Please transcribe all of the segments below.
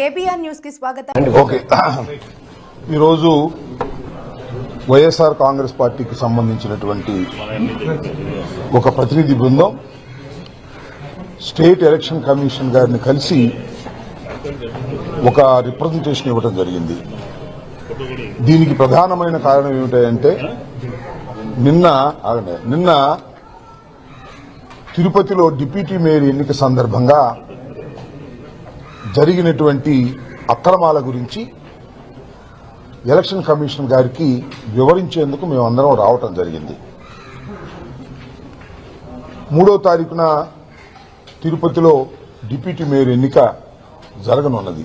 KBR న్యూస్కి స్వాగతం. Okay. ఈరోజు వైఎస్ఆర్ కాంగ్రెస్ పార్టీకి సంబంధించినటువంటి ఒక ప్రతినిధి బృందం స్టేట్ ఎలక్షన్ కమిషన్ గారిని కలిసి ఒక రిప్రజెంటేషన్ ఇవ్వడం జరిగింది. దీనికి ప్రధానమైన కారణం ఏమిటంటే నిన్న నిన్న తిరుపతిలో డిప్యూటీ మేయర్ ఎన్నిక సందర్భంగా జరిగినటువంటి అక్రమాల గురించి ఎలక్షన్ కమిషన్ గారికి వివరించేందుకు మేమందరం రావటం జరిగింది. మూడో తారీఖున తిరుపతిలో డిప్యూటీ మేయర్ ఎన్నిక జరగనున్నది.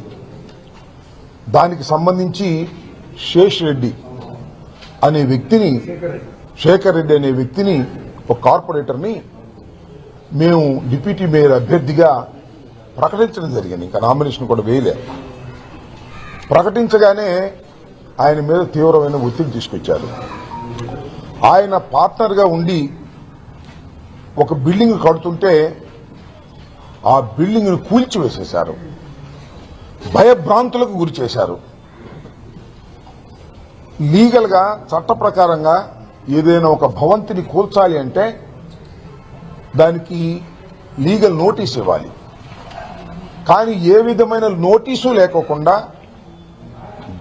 దానికి సంబంధించి శేష్ రెడ్డి అనే వ్యక్తిని శేఖర్ రెడ్డి అనే వ్యక్తిని ఒక కార్పొరేటర్ని మేము డిప్యూటీ మేయర్ అభ్యర్థిగా ప్రకటించడం జరిగింది. ఇంకా నామినేషన్ కూడా వేయలేదు ప్రకటించగానే ఆయన మీద తీవ్రమైన ఒత్తిడి తీసుకొచ్చారు. ఆయన పార్ట్నర్గా ఉండి ఒక బిల్డింగ్ కడుతుంటే ఆ బిల్డింగ్ను కూల్చివేసేశారు. భయభ్రాంతులకు గురి చేశారు. లీగల్గా చట్ట ప్రకారంగా ఏదైనా ఒక భవంతిని కూల్చాలి అంటే దానికి లీగల్ నోటీస్ ఇవ్వాలి. కానీ ఏ విధమైన నోటీసు లేకోకుండా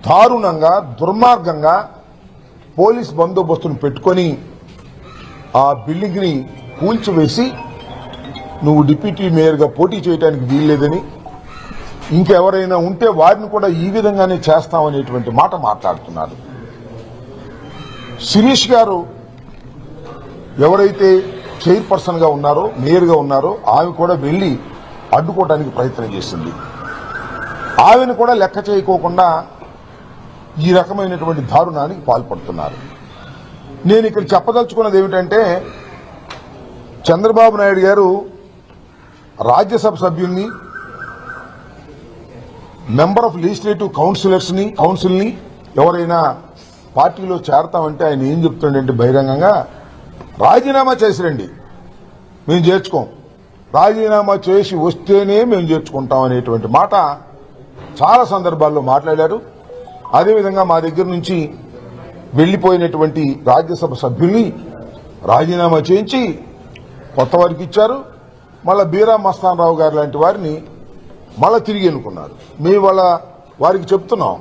దారుణంగా దుర్మార్గంగా పోలీస్ బందోబస్తును పెట్టుకొని ఆ బిల్డింగ్ని కూల్చివేసి నువ్వు డిప్యూటీ మేయర్గా పోటీ చేయడానికి వీల్లేదని ఇంకెవరైనా ఉంటే వారిని కూడా ఈ విధంగానే చేస్తామనేటువంటి మాట మాట్లాడుతున్నారు. శిరీష్ గారు ఎవరైతే చైర్పర్సన్గా ఉన్నారో మేయర్గా ఉన్నారో ఆమె కూడా వెళ్ళి అడ్డుకోవడానికి ప్రయత్నం చేసింది ఆమెను కూడా లెక్క చేయకోకుండా ఈ రకమైనటువంటి దారుణానికి పాల్పడుతున్నారు. నేను ఇక్కడ చెప్పదలుచుకున్నది ఏమిటంటే చంద్రబాబు నాయుడు గారు రాజ్యసభ సభ్యుల్ని మెంబర్ ఆఫ్ లెజిస్లేటివ్ కౌన్సిలర్స్ని కౌన్సిల్ని ఎవరైనా పార్టీలో చేరతామంటే ఆయన ఏం చెప్తుండంటే బహిరంగంగా రాజీనామా చేసిరండి. మేము చేర్చుకోం. రాజీనామా చేసి వస్తేనే మేము చేర్చుకుంటాం అనేటువంటి మాట చాలా సందర్భాల్లో మాట్లాడారు. అదేవిధంగా మా దగ్గర నుంచి వెళ్ళిపోయినటువంటి రాజ్యసభ సభ్యుల్ని రాజీనామా చేయించి కొత్త వారికి ఇచ్చారు. మళ్ళా బీరా మస్తాన్ రావు గారు లాంటి వారిని మళ్ళా తిరిగి ఎన్నుకున్నారు. మేము వాళ్ళ వారికి చెప్తున్నాం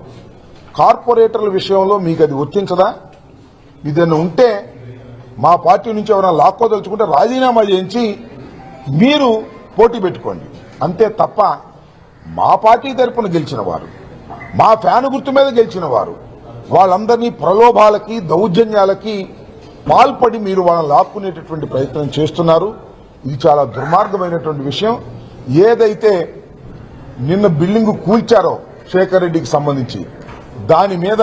కార్పొరేటర్ల విషయంలో మీకు అది వర్తించదా ఇదన్నా ఉంటే మా పార్టీ నుంచి ఎవరైనా లాక్కోదలుచుకుంటే రాజీనామా చేయించి మీరు పోటీ పెట్టుకోండి. అంతే తప్ప మా పార్టీ తరపున గెలిచిన వారు మా ఫ్యాను గుర్తు మీద గెలిచిన వారు వాళ్ళందరినీ ప్రలోభాలకి దౌర్జన్యాలకి పాల్పడి మీరు వాళ్ళని లాక్కునేటటువంటి ప్రయత్నం చేస్తున్నారు. ఇది చాలా దుర్మార్గమైనటువంటి విషయం. ఏదైతే నిన్న బిల్డింగ్ కూల్చారో శేఖర్ రెడ్డికి సంబంధించి దాని మీద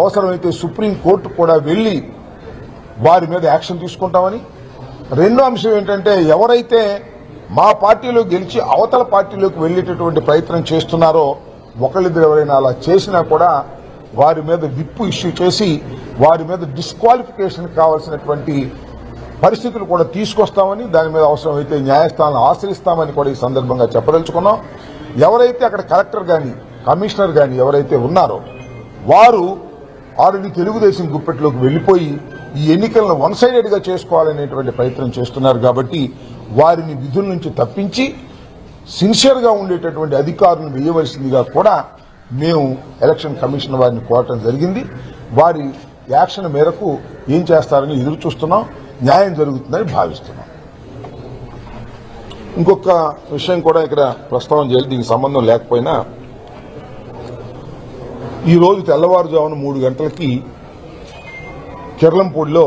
అవసరమైతే సుప్రీం కోర్టు కూడా వెళ్ళి వారి మీద యాక్షన్ తీసుకుంటామని రెండో అంశం ఏంటంటే ఎవరైతే మా పార్టీలో గెలిచి అవతల పార్టీలోకి వెళ్ళేటటువంటి ప్రయత్నం చేస్తున్నారో ఒకళ్ళిద్దరు ఎవరైనా అలా చేసినా కూడా వారి మీద విప్పు ఇష్యూ చేసి వారి మీద డిస్క్వాలిఫికేషన్ కావాల్సినటువంటి పరిస్థితులు కూడా తీసుకొస్తామని దాని మీద అవసరమైతే న్యాయస్థానం ఆశ్రయిస్తామని కూడా ఈ సందర్భంగా చెప్పదలుచుకున్నాం. ఎవరైతే అక్కడ కలెక్టర్ గాని కమిషనర్ గాని ఎవరైతే ఉన్నారో వారు ఆల్రెడీ తెలుగుదేశం గుప్పెట్లోకి వెళ్ళిపోయి ఈ ఎన్నికలను వన్ సైడెడ్గా చేసుకోవాలనేటువంటి ప్రయత్నం చేస్తున్నారు కాబట్టి వారిని విధుల నుంచి తప్పించి సిన్సియర్గా ఉండేటటువంటి అధికారులను వేయవలసిందిగా కూడా మేము ఎలక్షన్ కమిషన్ వారిని కోరటం జరిగింది. వారి యాక్షన్ మేరకు ఏం చేస్తారని ఎదురు చూస్తున్నాం. న్యాయం జరుగుతుందని భావిస్తున్నాం. ఇంకొక విషయం కూడా ఇక్కడ ప్రస్తావన చేయాలి. దీనికి సంబంధం లేకపోయినా ఈ రోజు తెల్లవారుజామున మూడు గంటలకి కిర్లంపూడిలో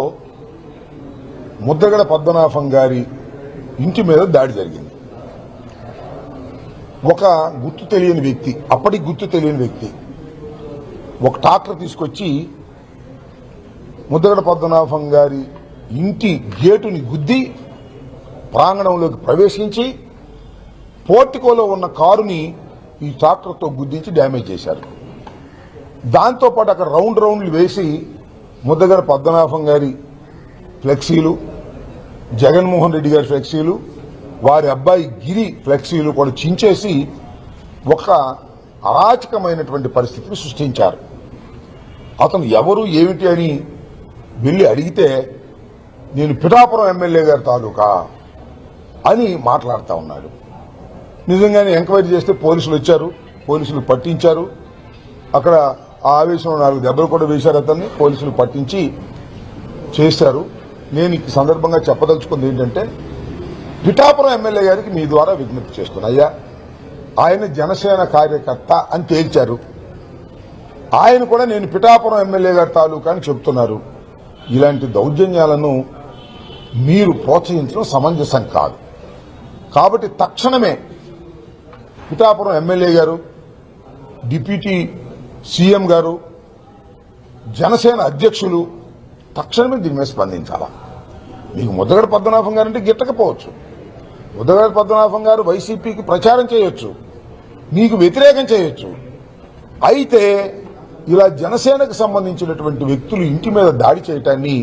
ముద్రగడ పద్మనాభం గారి ఇంటి మీద దాడి జరిగింది. ఒక గుర్తు తెలియని వ్యక్తి అప్పటికి గుర్తు తెలియని వ్యక్తి ఒక ట్రాక్టర్ తీసుకొచ్చి ముద్రగడ పద్మనాభం గారి ఇంటి గేటుని గుద్ది ప్రాంగణంలోకి ప్రవేశించి పోర్టికోలో ఉన్న కారుని ఈ ట్రాక్టర్తో గుద్దించి డ్యామేజ్ చేశారు. దాంతోపాటు అక్కడ రౌండ్ రౌండ్లు వేసి ముద్దగర పద్మనాభం గారి ఫ్లెక్సీలు జగన్మోహన్ రెడ్డి గారి ఫ్లెక్సీలు వారి అబ్బాయి గిరి ఫ్లెక్సీలు కూడా చించేసి ఒక అరాచకమైనటువంటి పరిస్థితిని సృష్టించారు. అతను ఎవరు ఏమిటి అని వెళ్ళి అడిగితే నేను పిఠాపురం ఎమ్మెల్యే గారి తాలూకా అని మాట్లాడుతూ ఉన్నాడు. నిజంగానే ఎంక్వైరీ చేస్తే పోలీసులు వచ్చారు పోలీసులు పట్టించారు. అక్కడ ఆ ఆవేశంలో నాలుగు దెబ్బలు కూడా వేశారు అతన్ని. పోలీసులు పట్టించి చేశారు. నేను ఈ సందర్భంగా చెప్పదలుచుకుంది ఏంటంటే పిఠాపురం ఎమ్మెల్యే గారికి మీ ద్వారా విజ్ఞప్తి చేస్తున్నా. అయ్యా ఆయన జనసేన కార్యకర్త అని తేల్చారు. ఆయన కూడా నేను పిఠాపురం ఎమ్మెల్యే గారి తాలూకా అని చెప్తున్నారు ఇలాంటి దౌర్జన్యాలను మీరు ప్రోత్సహించడం సమంజసం కాదు. కాబట్టి తక్షణమే పిఠాపురం ఎమ్మెల్యే గారు డిప్యూటీ సీఎం గారు జనసేన అధ్యక్షులు తక్షణమే దీని మీద స్పందించాలా? మీకు ముద్దగడ పద్మనాభం గారు అంటే గిట్టకపోవచ్చు. ముద్దగడ పద్మనాభం గారు వైసీపీకి ప్రచారం చేయొచ్చు. మీకు వ్యతిరేకం చేయొచ్చు. అయితే ఇలా జనసేనకు సంబంధించినటువంటి వ్యక్తులు ఇంటి మీద దాడి చేయటాన్ని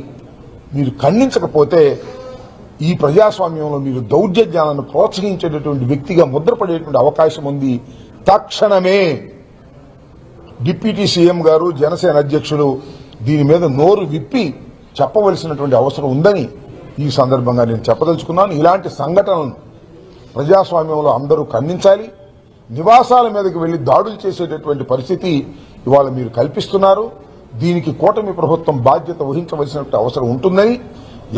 మీరు ఖండించకపోతే ఈ ప్రజాస్వామ్యంలో మీరు దౌర్జన్యాలను ప్రోత్సహించేటటువంటి వ్యక్తిగా ముద్రపడేటువంటి అవకాశం ఉంది తక్షణమే. డిప్యూటీ సీఎం గారు జనసేన అధ్యక్షులు దీని మీద నోరు విప్పి చెప్పవలసినటువంటి అవసరం ఉందని ఈ సందర్భంగా నేను చెప్పదలుచుకున్నాను. ఇలాంటి సంఘటనలను ప్రజాస్వామ్యంలో అందరూ ఖండించాలి. నివాసాల మీదకి వెళ్ళి దాడులు చేసేటటువంటి పరిస్థితి ఇవాళ మీరు కల్పిస్తున్నారు. దీనికి కూటమి ప్రభుత్వం బాధ్యత వహించవలసిన అవసరం ఉంటుందని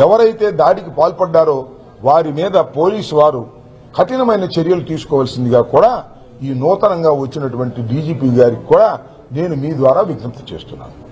ఎవరైతే దాడికి పాల్పడ్డారో వారి మీద పోలీసు వారు కఠినమైన చర్యలు తీసుకోవాల్సిందిగా కూడా ఈ నూతనంగా వచ్చినటువంటి డీజీపీ గారికి కూడా నేను మీ ద్వారా విజ్ఞప్తి చేస్తున్నాను.